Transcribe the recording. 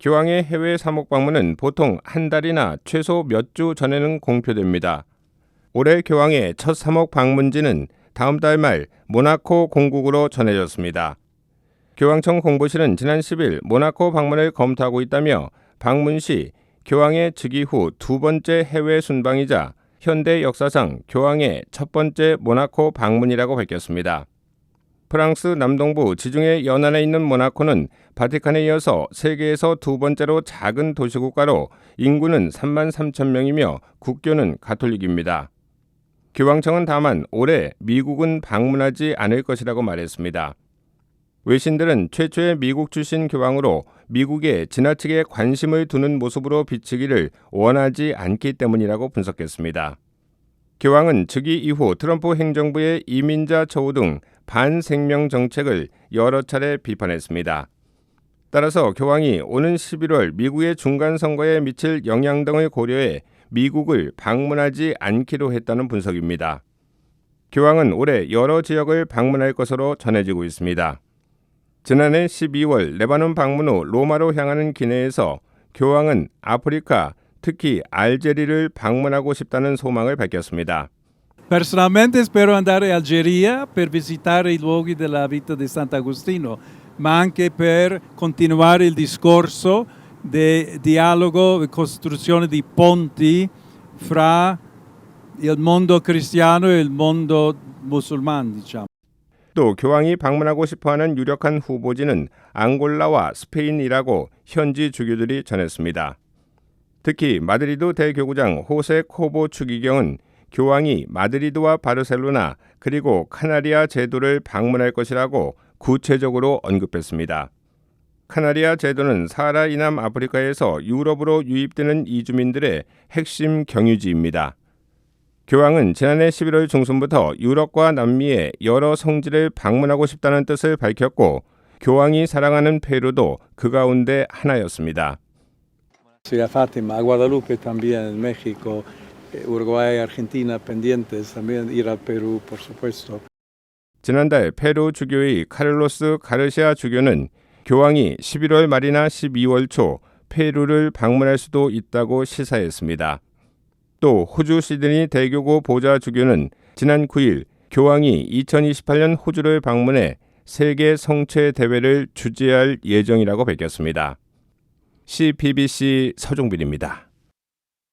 교황의 해외 사목 방문은 보통 한 달이나 최소 몇 주 전에는 공표됩니다. 올해 교황의 첫 사목 방문지는 다음 달 말 모나코 공국으로 전해졌습니다. 교황청 홍보실은 지난 10일 모나코 방문을 검토하고 있다며 방문 시 교황의 즉위 후 두 번째 해외 순방이자 현대 역사상 교황의 첫 번째 모나코 방문이라고 밝혔습니다. 프랑스 남동부 지중해 연안에 있는 모나코는 바티칸에 이어서 세계에서 두 번째로 작은 도시국가로 인구는 3만 3천 명이며 국교는 가톨릭입니다. 교황청은 다만 올해 미국은 방문하지 않을 것이라고 말했습니다. 외신들은 최초의 미국 출신 교황으로 미국에 지나치게 관심을 두는 모습으로 비치기를 원하지 않기 때문이라고 분석했습니다. 교황은 즉위 이후 트럼프 행정부의 이민자 처우 등 반생명 정책을 여러 차례 비판했습니다. 따라서 교황이 오는 11월 미국의 중간 선거에 미칠 영향 등을 고려해 미국을 방문하지 않기로 했다는 분석입니다. 교황은 올해 여러 지역을 방문할 것으로 전해지고 있습니다. 지난해 12월 레바논 방문 후 로마로 향하는 기내에서 교황은 아프리카, 특히 알제리를 방문하고 싶다는 소망을 밝혔습니다. Personalmente spero andare a Algeria per visitare i luoghi della vita di Sant'Agostino, ma anche per continuare il discorso di dialogo e costruzione di ponti fra il mondo cristiano e il mondo musulmano, diciamo. 또 교황이 방문하고 싶어하는 유력한 후보지는 앙골라와 스페인이라고 현지 주교들이 전했습니다. 특히 마드리드 대교구장 호세 코보 추기경은 교황이 마드리드와 바르셀로나 그리고 카나리아 제도를 방문할 것이라고 구체적으로 언급했습니다. 카나리아 제도는 사하라 이남 아프리카에서 유럽으로 유입되는 이주민들의 핵심 경유지입니다. 교황은 지난해 11월 중순부터 유럽과 남미의 여러 성지를 방문하고 싶다는 뜻을 밝혔고 교황이 사랑하는 페루도 그 가운데 하나였습니다. Uruguay, Argentina pendientes, también ir al Perú, por supuesto. 지난달 페루 주교의 카를로스 가르시아 주교는 교황이 11월 말이나 12월 초 페루를 방문할 수도 있다고 시사했습니다. 또 호주 시드니 대교구 보좌 주교는 지난 9일 교황이 2028년 호주를 방문해 세계 성체 대회를 주재할 예정이라고 밝혔습니다. CBBC 서종빈입니다.